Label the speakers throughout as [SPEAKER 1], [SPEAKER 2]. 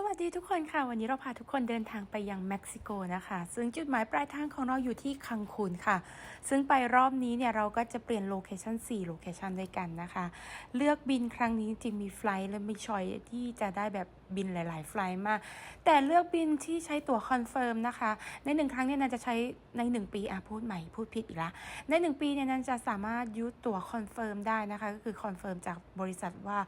[SPEAKER 1] สวัสดีทุกคนค่ะ วันนี้เราพาทุกคนเดินทางไปยังเม็กซิโกนะคะ ซึ่งจุดหมายปลายทางของเราอยู่ที่คังคูนค่ะ ซึ่งไปรอบนี้เนี่ยเราก็จะเปลี่ยนโลเคชัน4โลเคชันด้วยกันนะคะ เลือกบินครั้งนี้จริงมีไฟล์และมีชอยที่จะได้แบบบินหลาย ๆ ไฟล์มาก แต่เลือกบินที่ใช้ตั๋วคอนเฟิร์มนะคะ ในหนึ่งครั้งเนี่ยนันจะใช้ใน 1 ปีอะพูดใหม่พูดผิดอีกละใน 1 ปีเนี่ยนันจะสามารถยูทตั๋วคอนเฟิร์มได้นะคะ ก็คือคอนเฟิร์มจากบริษัทว่า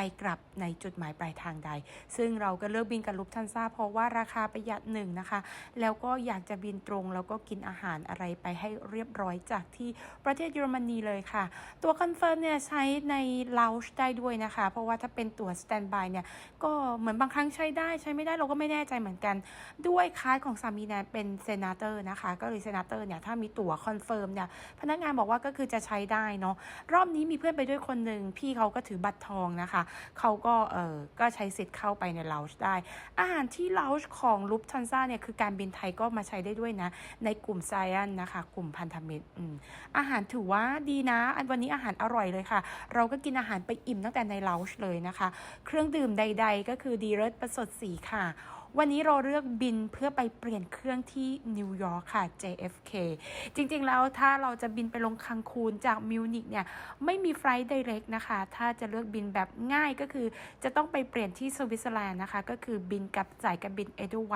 [SPEAKER 1] ไปกลับในจุดหมายปลายทางใด ซึ่งเราก็เลือกบินกับลุฟทันซ่าเพราะว่าราคาประหยัดหนึ่งนะคะ แล้วก็อยากจะบินตรงแล้วก็กินอาหารอะไรไปให้เรียบร้อยจากที่ประเทศเยอรมนีเลยค่ะ ตัวคอนเฟิร์มเนี่ยใช้ในลาวช์ได้ด้วยนะคะ เพราะว่าถ้าเป็นตัวสแตนบายเนี่ยก็เหมือนบางครั้งใช้ได้ใช้ไม่ได้เราก็ไม่แน่ใจเหมือนกัน ด้วยคลาสของสามีแนนเป็นเซนาเตอร์นะคะก็เลยเซนาเตอร์เนี่ยถ้ามีตั๋วคอนเฟิร์มเนี่ยพนักงานบอกว่าก็คือจะใช้ได้เนาะรอบนี้มีเพื่อนไปด้วยคนหนึ่งพี่เขาก็ถือบัตรทองนะคะเขาก็เออก็ใช้สิทธิ์เข้าไปในลาวช์ได้ อาหารที่ลาวช์ของลุฟทันซ่าเนี่ยคือการบินไทยก็มาใช้ได้ด้วยนะ ในกลุ่มไซแอนนะคะ กลุ่มพันธมิตรอืมอาหารถือว่าดีนะ อันวันนี้อาหารอร่อยเลยค่ะ เราก็กินอาหารไปอิ่มตั้งแต่ในลาวช์เลยนะคะ เครื่องดื่มใด ๆ ก็คือดีเลิศประสดสีค่ะ วันนี้เราเลือกบินเพื่อไปเปลี่ยนเครื่องที่นิวยอร์กค่ะ JFK จริงๆแล้วถ้าเราจะบินไปลงคังคูนจากมิวนิกเนี่ยไม่มีไฟล์ direct นะคะ ถ้าจะเลือกบินแบบง่ายก็คือจะต้องไปเปลี่ยนที่สวิตเซอร์แลนด์นะคะ ก็คือบินกับสายการบินเอเดไว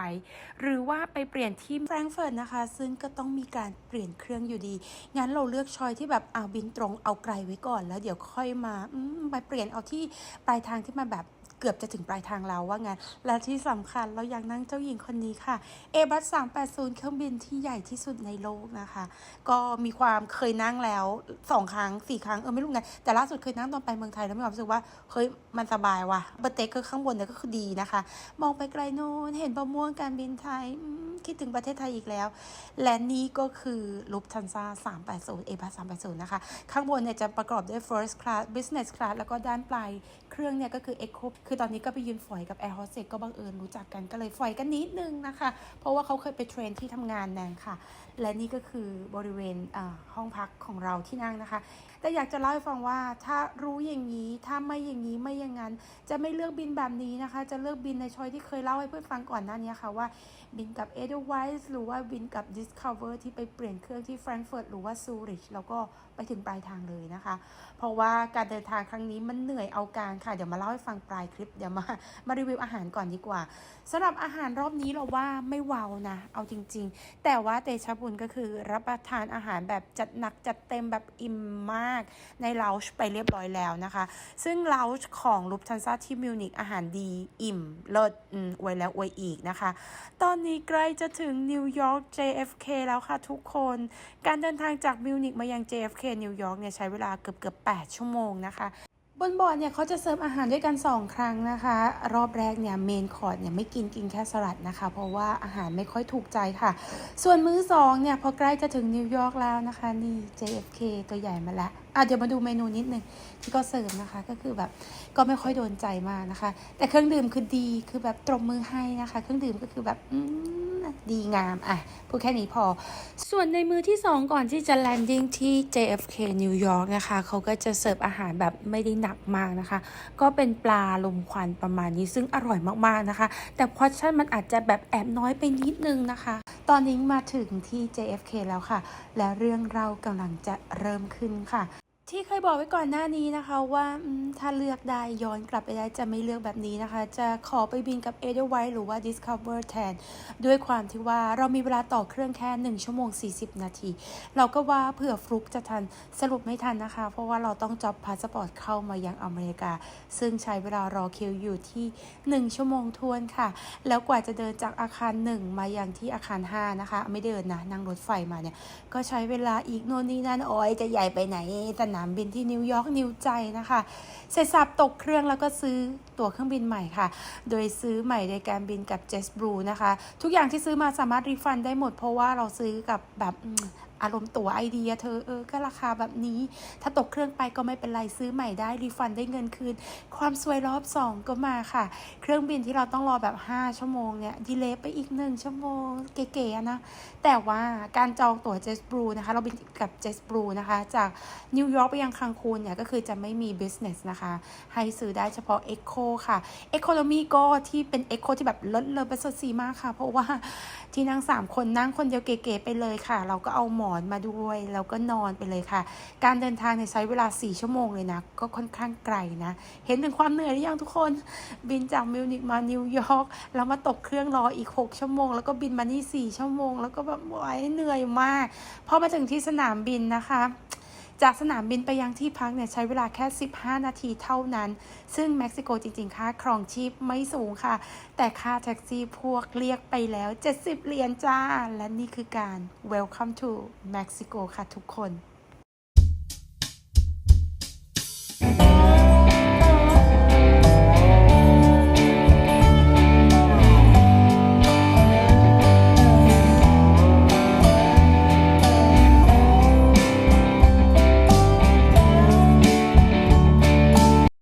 [SPEAKER 1] หรือว่าไปเปลี่ยนที่แฟรงก์เฟิร์ตนะคะ ซึ่งก็ต้องมีการเปลี่ยนเครื่องอยู่ดี งั้นเราเลือกชอยที่แบบเอาบินตรงเอาไกลไว้ก่อน แล้วเดี๋ยวค่อยมาอมไปเปลี่ยนเอาที่ปลายทางที่มาแบบ เกือบจะถึงปลายทางแล้วว่างั้น และที่สำคัญเราอยากนั่งเจ้าหญิงคนนี้ค่ะ a b u s 380 เครื่องบินที่ใหญ่ที่สุดในโลกนะคะ ก็มีความเคยนั่งแล้วสองครั้งสี่ครั้ง เออไม่รู้ไง แต่ล่าสุดเคยนั่งตอนไปเมืองไทยแล้วมีความรู้สึกว่า เฮ้ย มันสบายว่ะเบอร์เต็กคือข้างบนเนี่ยก็คือดีนะคะ มองไปไกลโน้นเห็นประม่วงการบินไทยอื คิดถึงประเทศไทยอีกแล้ว และนี่ก็คือลุฟทันซ่า380 a b u s 380 นะคะ ข้างบนเนี่ยจะประกอบด้วย first class business class แล้วก็ด้านปลายเครื่องเนี่ยก็คือ eco คือตอนนี้ก็ไปยืนฝอยกับ air hostess ก็บังเอิญรู้จักกันก็เลยฝอยกันนิดนึงนะคะ เพราะว่าเขาเคยไปเทรนที่ทำงานนางค่ะ และนี่ก็คือบริเวณห้องพักของเราที่นั่งนะคะ แต่อยากจะเล่าให้ฟังว่าถ้ารู้อย่างนี้ถ้าไม่อย่างนี้ไม่อย่างนั้น จะไม่เลือกบินแบบนี้นะคะ จะเลือกบินในชอยที่เคยเล่าให้เพื่อนฟังก่อนหน้านี้ค่ะว่าบินกับ Edelweiss หรือว่าบินกับ Discover ที่ไปเปลี่ยนเครื่องที่แฟรงก์เฟิร์ตหรือว่าซูริชแล้วก็ไปถึงปลายทางเลยนะคะ เพราะว่าการเดินทางครั้งนี้มันเหนื่อยเอาการค่ะเดี๋ยวมาเล่าให้ฟังปลายคลิปเดี๋ยวมามารีวิวอาหารก่อนดีกว่าสำหรับอาหารรอบนี้เราว่าไม่วาวนะ เอาจริง ๆ แต่ว่าเตชะบุญก็คือรับประทานอาหารแบบจัดหนักจัดเต็มแบบอิ่มมากในลาวช์ไปเรียบร้อยแล้วนะคะ ซึ่งลาวช์ของลุฟทันซ่าที่มิวนิกอาหารดีอิ่ม เลิศอืมอวยแล้วอวยอีกนะคะ ตอนนี้ใกล้จะถึงนิวยอร์ก JFK แล้วค่ะทุกคน การเดินทางจากมิวนิกมายัง JFK นิวยอร์กเนี่ยใช้เวลาเกือบเกือบ8ชั่วโมงนะคะ บนบอร์ดเนี่ยเขาจะเสิร์ฟอาหารด้วยกัน 2 ครั้งนะคะ รอบแรกเนี่ยเมนคอร์สเนี่ยไม่กินกินแค่สลัดนะคะ เพราะว่าอาหารไม่ค่อยถูกใจค่ะ ส่วนมื้อ2เนี่ยพอใกล้จะถึงนิวยอร์กแล้วนะคะ นี่ JFK ตัวใหญ่มาแล้วอะเดี๋ยวมาดูเมนูนิดนึงที่ก็เสิร์ฟนะคะก็คือแบบก็ไม่ค่อยโดนใจมากนะคะ แต่เครื่องดื่มคือดีคือแบบตรบมือให้นะคะ เครื่องดื่มก็คือแบบอืม ดีงาม อะ พูดแค่นี้พอ ส่วนในมือที่ 2 ก่อนที่จะแลนดิ้งที่ JFK นิวยอร์กนะคะ เขาก็จะเสิร์ฟอาหารแบบไม่ได้หนักมากนะคะ ก็เป็นปลาลมควันประมาณนี้ซึ่งอร่อยมากๆนะคะ แต่พอชั่นมันอาจจะแบบแอบน้อยไปนิดนึงนะคะ ตอนนี้มาถึงที่ JFK แล้วค่ะ และเรื่องเรากำลังจะเริ่มขึ้นค่ะ ที่เคยบอกไว้ก่อนหน้านี้นะคะว่าถ้าเลือกได้ย้อนกลับไปได้จะไม่เลือกแบบนี้นะคะ จะขอไปบินกับ Edelweiss หรือว่า Discover แทน ด้วยความที่ว่าเรามีเวลาต่อเครื่องแค่ 1 ชั่วโมง 40 นาที เราก็ว่าเผื่อฟลุกจะทันสรุปไม่ทันนะคะ เพราะว่าเราต้องจ็อบพาสปอร์ตเข้ามายังอเมริกา ซึ่งใช้เวลารอคิวอยู่ที่ 1 ชั่วโมงทวนค่ะ แล้วกว่าจะเดินจากอาคาร 1 มายังที่อาคาร 5 นะคะ ไม่เดินนะนั่งรถไฟมาเนี่ยก็ใช้เวลาอีกโน่นนี่นั่นโอ้ยจะใหญ่ไปไหนสนามบินที่นิวยอร์กนิวใจนะคะ เสร็จสับตกเครื่องแล้วก็ซื้อตั๋วเครื่องบินใหม่ค่ะ โดยซื้อใหม่ในการบินกับ JetBlue นะคะ ทุกอย่างที่ซื้อมาสามารถรีฟันได้หมดเพราะว่าเราซื้อกับแบบ อารมณ์ตั๋วไอเดียเธอเออก็ราคาแบบนี้ ถ้าตกเครื่องไปก็ไม่เป็นไรซื้อใหม่ได้รีฟันได้เงินคืน ความสวยรอบ 2 ก็มาค่ะ เครื่องบินที่เราต้องรอแบบ 5 ชั่วโมงเนี่ยดีเลย์ไปอีก 1 ชั่วโมงเก๋ๆนะ แต่ว่าการจองตั๋ว Jet Blue นะคะ เราบินกับ Jet Blue นะคะ จากนิวยอร์กไปยังคังคูนเนี่ยก็คือจะไม่มี business นะคะ ให้ซื้อได้เฉพาะ Echo ค่ะ Economy ก็ที่เป็น Echo ที่แบบลดเลยประสริฐสีมากค่ะ เพราะว่าที่นั่ง 3 คนนั่งคนเดียวเก๋ๆไปเลยค่ะ เราก็เอาหมอนมาด้วยแล้วก็นอนไปเลยค่ะ การเดินทางในใช้เวลา 4 ชั่วโมงเลยนะ ก็ค่อนข้างไกลนะ เห็นถึงความเหนื่อยหรือยังทุกคน บินจากมิวนิกมานิวยอร์กแล้วมาตกเครื่องรออีก 6 ชั่วโมง แล้วก็บินมานี่ 4 ชั่วโมง แล้วก็แบบโอ้ยเหนื่อยมากพอมาถึงที่สนามบินนะคะ จากสนามบินไปยังที่พักเนี่ยใช้เวลาแค่ 15 นาทีเท่านั้น ซึ่งเม็กซิโกจริงๆ ค่าครองชีพไม่สูงค่ะ แต่ค่าแท็กซี่พวกเรียกไปแล้ว 70 เหรียญจ้า และนี่คือการ welcome to Mexico ค่ะทุกคน